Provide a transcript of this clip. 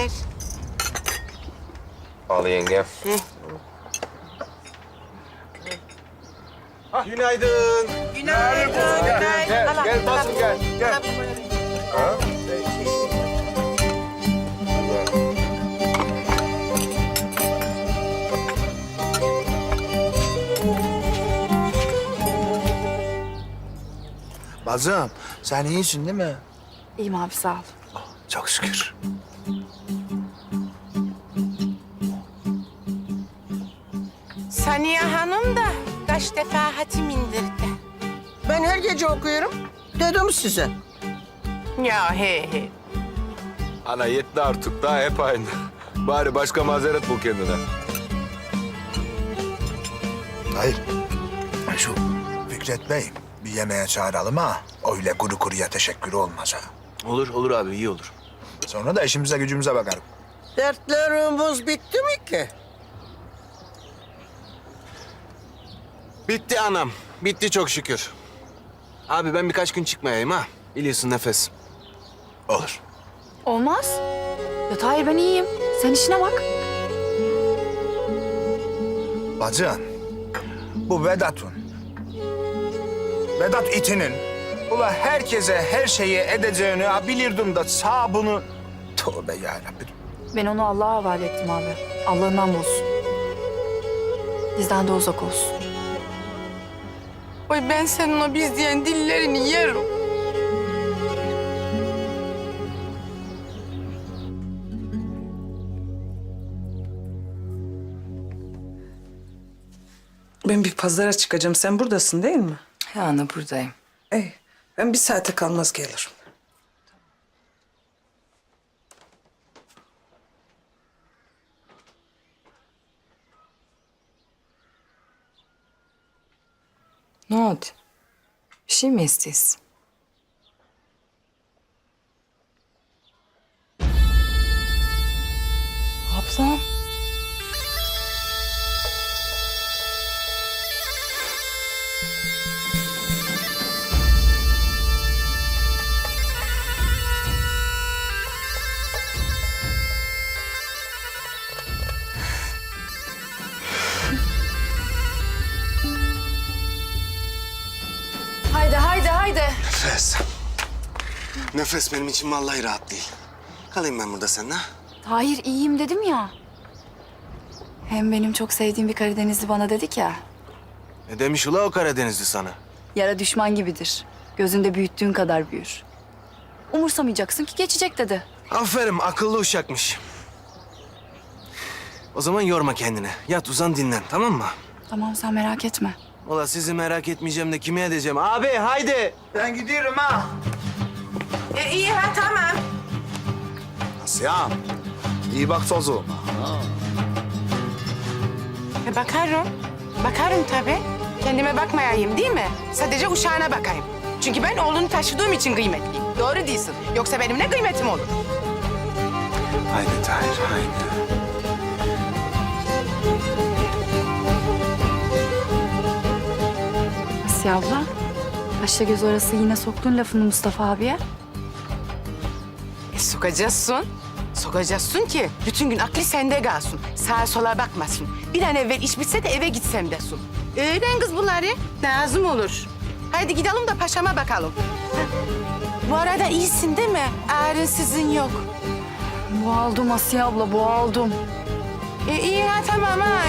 ver. Al yenge. Günaydın. Günaydın. Gel, gel, gel al, basın al. gel, gel. Ha? Bazım sen iyisin değil mi? İyiyim abi sağ ol. Çok şükür. Saniye Hanım da kaç defa hatim indirdi. Ben her gece okuyorum. Dedim size. Ya he he. Ana yetti artık daha hep aynı. Bari başka mazeret bul kendine. Hayır. Şu Fikret Bey bir yemeğe çağıralım ha. Öyle kuru kuruya teşekkür olmaz ha. Olur, olur abi, iyi olur. Sonra da işimize gücümüze bakarım. Dertlerimiz bitti mi ki? Bitti anam, bitti çok şükür. Abi ben birkaç gün çıkmayayım ha. Biliyorsun nefes. Olur. Olmaz. Ya Tahir ben iyiyim. Sen işine bak. Bacım, bu Vedat'ın, Vedat itinin, ula herkese her şeyi edeceğini ha bilirdim da sağ bunu... Tövbe yarabbim. Ben onu Allah'a havale ettim abi. Allah'ından bulsun. Bizden de uzak olsun. Oy ben senin o biz diyen dillerini yerim. Ben bir pazara çıkacağım. Sen buradasın değil mi? He ana buradayım. İyi. Ben bir saate kalmaz gelirim. Ne oldu? Bir şey mi istiyorsun? Ablam. Nefes. Nefes benim için vallahi rahat değil. Kalayım ben burada seninle. ha? Tahir iyiyim dedim ya. Hem benim çok sevdiğim bir Karadenizli bana dedik ya. Ne demiş ula o Karadenizli sana? Yara düşman gibidir. Gözünde büyüttüğün kadar büyür. Umursamayacaksın ki geçecek dedi. Aferin, akıllı uşakmış. O zaman yorma kendini. Yat uzan dinlen, tamam mı? Tamam sen merak etme. Ula sizi merak etmeyeceğim de kime edeceğim? Abi haydi. Ben gidiyorum ha. E, iyi ha tamam. Asya'm, iyi bak çocuğuma. E, bakarım. Bakarım tabii. Kendime bakmayayım değil mi? Sadece uşağına bakayım. Çünkü ben oğlunu taşıdığım için kıymetliyim. Doğru değilsin. Yoksa benim ne kıymetim olur? Haydi Tahir, haydi. Asya abla. Kaşla göz arası yine soktun lafını Mustafa abiye. E, sokacaksın. Sokacaksın ki bütün gün aklı sende kalsın. Sağa sola bakmasın. Bir an evvel iş bitse de eve gitsem desin. Öğren kız bunları. Lazım olur. Haydi gidelim de paşama bakalım. Bu arada iyisin değil mi? Ağrın sizin yok. Boğaldım Asya abla boğaldım. E, iyi ha tamam ha.